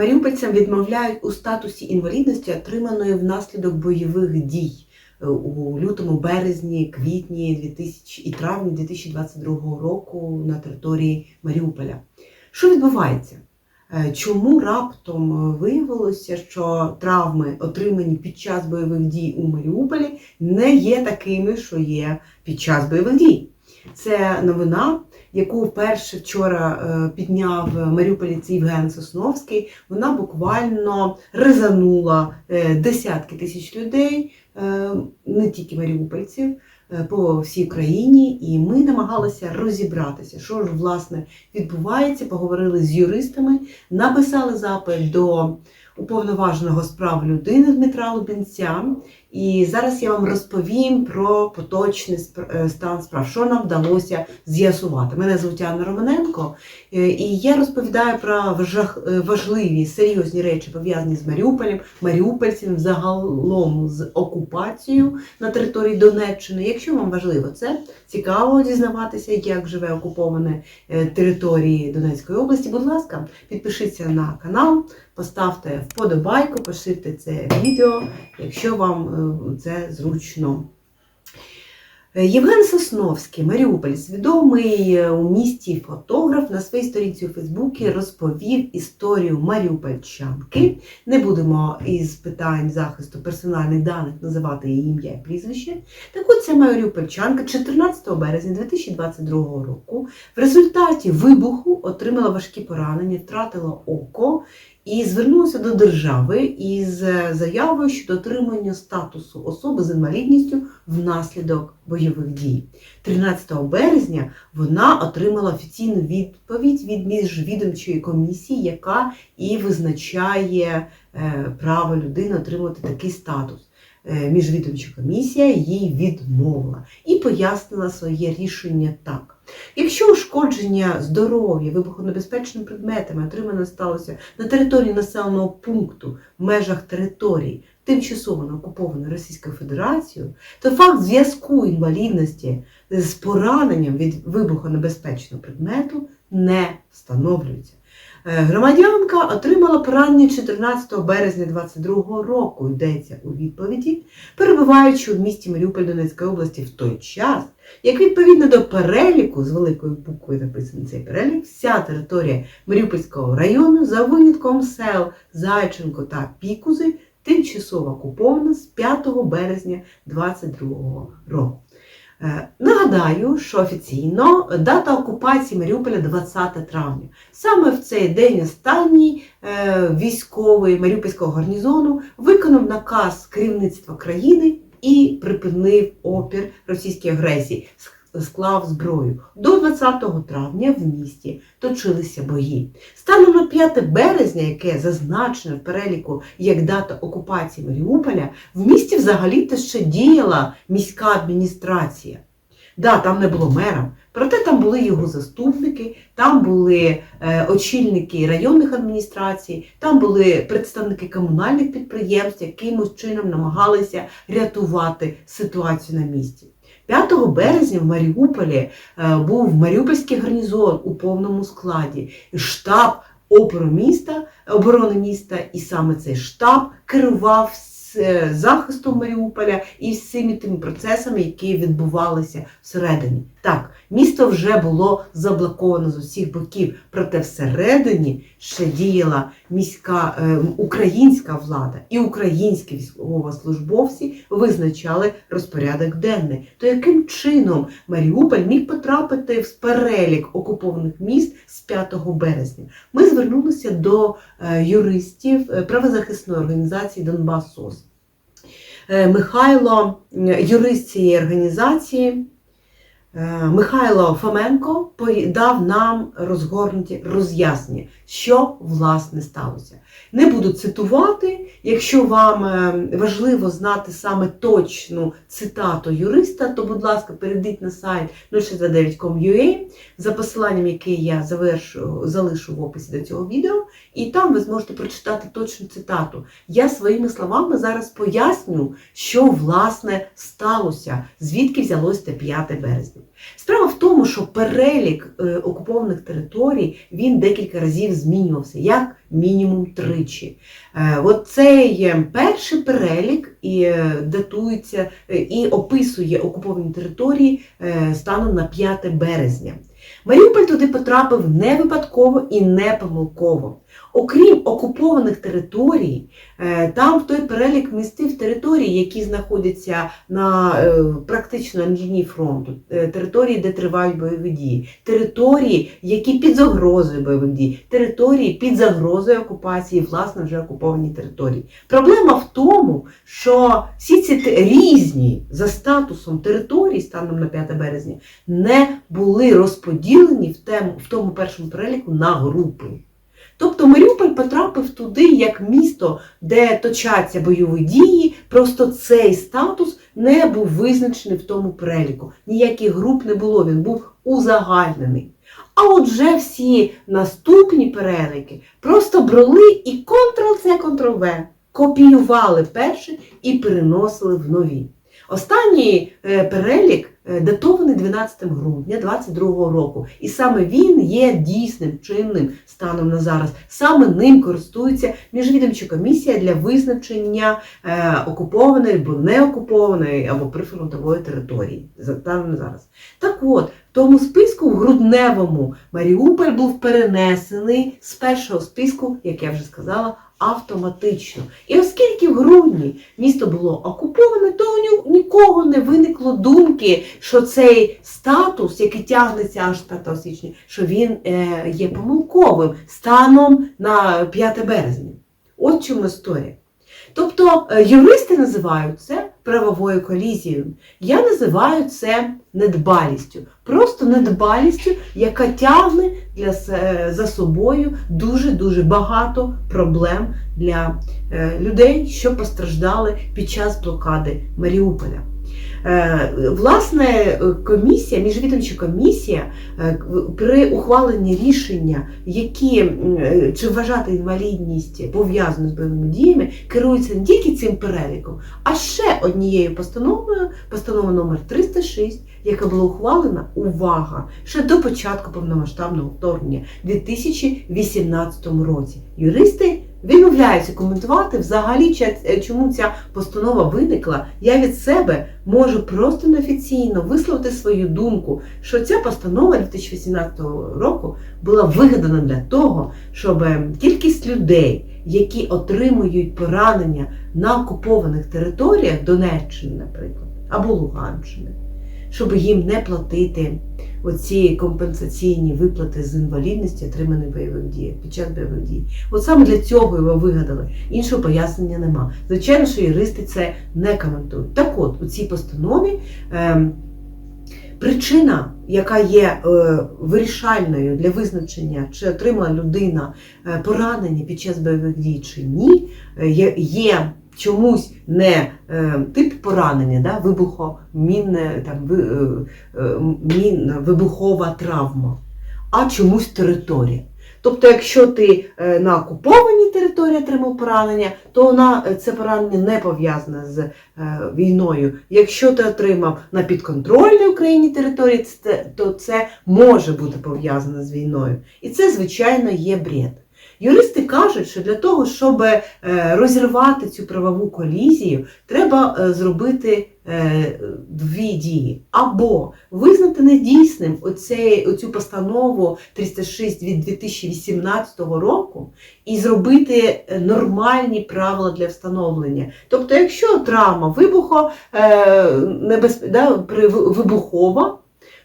Маріупольцям відмовляють у статусі інвалідності, отриманої внаслідок бойових дій е, у лютому, березні, квітні 2000 і травні 2022 року на території Маріуполя. Що відбувається? Е, Чому раптом е, виявилося, що травми, отримані під час бойових дій у Маріуполі, не є такими, що є під час бойових дій? Це новина, яку вперше вчора е, підняв маріуполіць Євген Сосновський. Вона буквально резанула е, десятки тисяч людей, е, не тільки маріупольців, по всій країні. І ми намагалися розібратися, що ж власне відбувається. Поговорили з юристами, написали запит до уповноваженого з прав людини Дмитра Лубінця. І зараз я вам розповім про поточний е, стан справ, що нам вдалося з'ясувати. Мене звуть Анна Романенко, е, і я розповідаю про е, важливі серйозні речі, пов'язані з Маріуполем, маріупольцями, загалом з окупацією на території Донеччини. Якщо вам важливо це, цікаво дізнаватися, як живе окупована е, території Донецької області. Будь ласка, підпишіться на канал, поставте вподобайку, поширте це відео, якщо вам це зручно. Е, Євген Сосновський, Маріупольць, відомий е, у місті фотограф, на своїй сторінці у Фейсбуці розповів історію Маріупольчанки. Не будемо із питань захисту персональних даних називати її ім'я і прізвище. Так от ця Маріупольчанка 14 березня 2022 року в результаті вибуху отримала важкі поранення, втратила око і звернулася до держави із е, заявою щодо отримання статусу особи з інвалідністю внаслідок бойових дій. 13 березня вона отримала офіційну відповідь від міжвідомчої комісії, яка і визначає е, право людини отримати такий статус. Е, Міжвідомча комісія їй відмовила і пояснила своє рішення так. Якщо ушкодження здоров'я вибухонебезпечними предметами отримане сталося на території населеного пункту в межах території, тимчасово на окупованої Російською Федерацією, то факт зв'язку інвалідності з пораненням від вибухонебезпечного предмету не встановлюється. Е, Громадянка отримала поранення 14 березня 2022 року, йдеться у відповіді, перебуваючи в місті Маріуполь Донецької області в той час, як відповідно до переліку, з великою буквою написаний цей перелік, вся територія Маріупольського району за винятком сел Зайченко та Пікузи тимчасово окупована з 5 березня 2022 року. Е, Нагадаю, що офіційно дата окупації Маріуполя 20 травня. Саме в цей день останній е, військовий Маріупольського гарнізону виконав наказ керівництва країни і припинив опір російській агресії, склав зброю. До 20 травня в місті точилися бої. Станом на 5 березня, яке зазначено в переліку як дата окупації Маріуполя, в місті взагалі-то ще діяла міська адміністрація. Да, там не було мера, проте там були його заступники, там були е, очільники районних адміністрацій, там були представники комунальних підприємств, якимось чином намагалися рятувати ситуацію на місці. 5 березня в Маріуполі е, був Маріупольський гарнізон у повному складі, штаб опору міста, оборони міста, і саме цей штаб керував з е, захистом Маріуполя і всіми тими процесами, які відбувалися всередині. Так, місто вже було заблоковано з усіх боків, проте всередині ще діяла міська е, українська влада і українські військовослужбовці визначали розпорядок денний. То яким чином Маріуполь міг потрапити в перелік окупованих міст з 5 березня? Ми звернулися до е, юристів е, правозахисної організації Донбас Михайло, е, юрист цієї організації, е, Михайло Фоменко дав нам розгорнуті роз'яснення, що власне сталося. Не буду цитувати. Якщо вам е, важливо знати саме точну цитату юриста, то, будь ласка, перейдіть на сайт 069.com.ua за посиланням, яке я завершу, залишу в описі до цього відео, І там ви зможете прочитати точну цитату. Я своїми словами зараз поясню, що власне сталося, звідки взялось те 5 березня. Справа в тому, що перелік е, окупованих територій він декілька разів змінювався, як мінімум тричі. Е, От цей е, перший перелік і датується і описує окуповані території станом на 5 березня. Маріуполь туди потрапив не випадково і не помилково. Окрім окупованих територій, е, там в той перелік містив території, які знаходяться на е, практично на лінії фронту, е, території, де тривають бойові дії, території, які під загрозою бойових дій, території під загрозою окупації, власне, вже окуповані території. Проблема в тому, що всі ці різні за статусом території станом на 5 березня не були розподілені в тому першому переліку на групи. Тобто Маріуполь потрапив туди як місто, де точаться бойові дії, просто цей статус не був визначений в тому переліку. Ніяких груп не було, він був узагальнений. А отже, всі наступні переліки просто брали і Ctrl-C, Ctrl-V, копіювали перші і переносили в нові. Останній е, перелік датований 12 грудня 2022 року, і саме він є дійсним чинним станом на зараз. Саме ним користується міжвідомча комісія для визначення е, окупованої або не окупованої або прифронтової території. Станом на зараз. Так от, в тому списку в грудневому Маріуполь був перенесений з першого списку, як я вже сказала, автоматично. І оскільки в грудні місто було окуповане, то у нього нікого не виникло думки, що цей статус, який тягнеться аж з 5 січня, що він е, є помилковим станом на 5 березня. От чому історія. Тобто е, юристи називають це правовою колізією. Я називаю це недбалістю. Просто недбалістю, яка тягне для, за собою дуже-дуже багато проблем для е, людей, що постраждали під час блокади Маріуполя. Е, Власне, е, комісія, міжвідомча комісія е, при ухваленні рішення, які е, чи вважати інвалідність пов'язану з бойовими діями, керується не тільки цим переліком, а ще однією постановою, постанова номер 306, яка була ухвалена, увага, ще до початку повномасштабного вторгнення у 2018 році. Юристи відмовляються коментувати взагалі, е, чому ця постанова виникла. Я від себе можу просто неофіційно висловити свою думку, що ця постанова 2018 року була вигадана для того, щоб е, кількість людей, які отримують поранення на окупованих територіях Донеччини, наприклад, або Луганщини, щоб їм не платити оці компенсаційні виплати з інвалідності, отриманих бойових дій під час бойових дій. От саме для цього його вигадали. Іншого пояснення нема. Звичайно, що юристи це не коментують. Так от, у цій постанові ем, причина, яка є е, вирішальною для визначення, чи отримала людина е, поранення під час бойових дій чи ні, е, є, чомусь не тип поранення, да, вибухомінне, там, вибухова травма, а чомусь територія. Тобто, якщо ти е, на окупованій території отримав поранення, то вона, е, це поранення не пов'язане з е, війною. Якщо ти отримав на підконтрольній Україні території, то це може бути пов'язане з війною. І це, звичайно, є бред. Юристи кажуть, що для того, щоб е, розірвати цю правову колізію, треба е, зробити е, дві дії. Або визнати недійсним оцей, оцю постанову 306 від 2018 року і зробити нормальні правила для встановлення. Тобто, якщо травма вибухо, е, да, вибухова,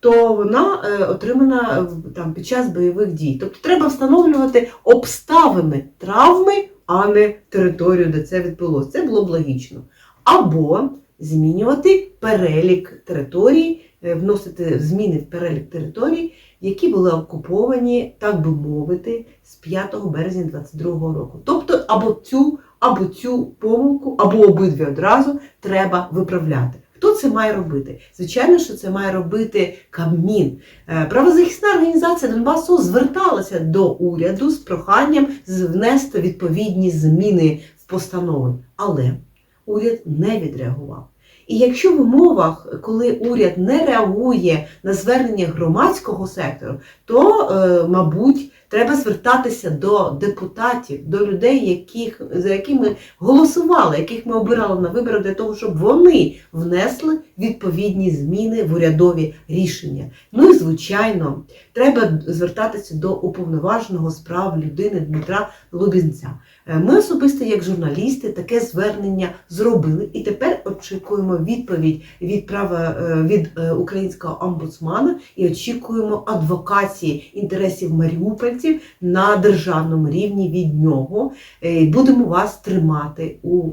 то вона е, отримана в- там, під час бойових дій. Тобто треба встановлювати обставини травми, а не територію, де це відбулося. Це було б логічно. Або змінювати перелік територій, е, вносити зміни в перелік територій, які були окуповані, так би мовити, з 5 березня 22 року. Тобто або цю, або цю помилку, або обидві одразу треба виправляти. Хто це має робити? Звичайно, що це має робити Кабмін. Е, Правозахисна організація Донбасу зверталася до уряду з проханням внести відповідні зміни в постанови, але уряд не відреагував. І якщо в умовах, коли уряд не реагує на звернення громадського сектору, то, е, мабуть, треба звертатися до депутатів, до людей, яких, за якими голосували, яких ми обирали на виборах для того, щоб вони внесли відповідні зміни в урядові рішення. Ну і звичайно, треба звертатися до уповноваженого з прав людини Дмитра Лубінця. Е, Ми особисто, як журналісти, таке звернення зробили, і тепер очікуємо відповідь від права е, від е, українського омбудсмана і очікуємо адвокації інтересів маріупольців на державному рівні від нього. Будемо вас тримати у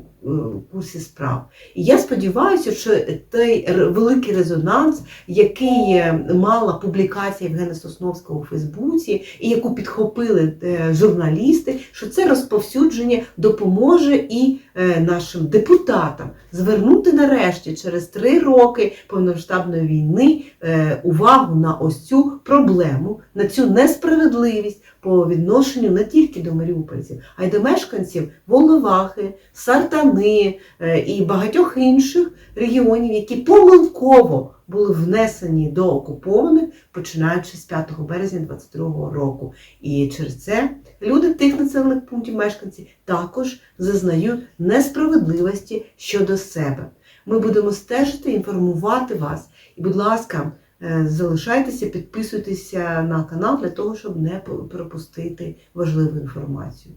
курсі справ. І я сподіваюся, що той великий резонанс, який е, мала публікація Євгена Сосновського у Фейсбуці, і яку підхопили е, журналісти, що це розповсюдження допоможе і е, нашим депутатам звернути нарешті через три роки повномасштабної війни е, увагу на ось цю проблему, на цю несправедливість по відношенню не тільки до маріупольців, а й до мешканців Волновахи, Сартани е, і багатьох інших регіонів, які помилково були внесені до окупованих, починаючи з 5 березня 2022 року. І через це люди тих населених пунктів мешканці також зазнають несправедливості щодо себе. Ми будемо стежити, інформувати вас. І, будь ласка, залишайтеся, підписуйтеся на канал для того, щоб не пропустити важливу інформацію.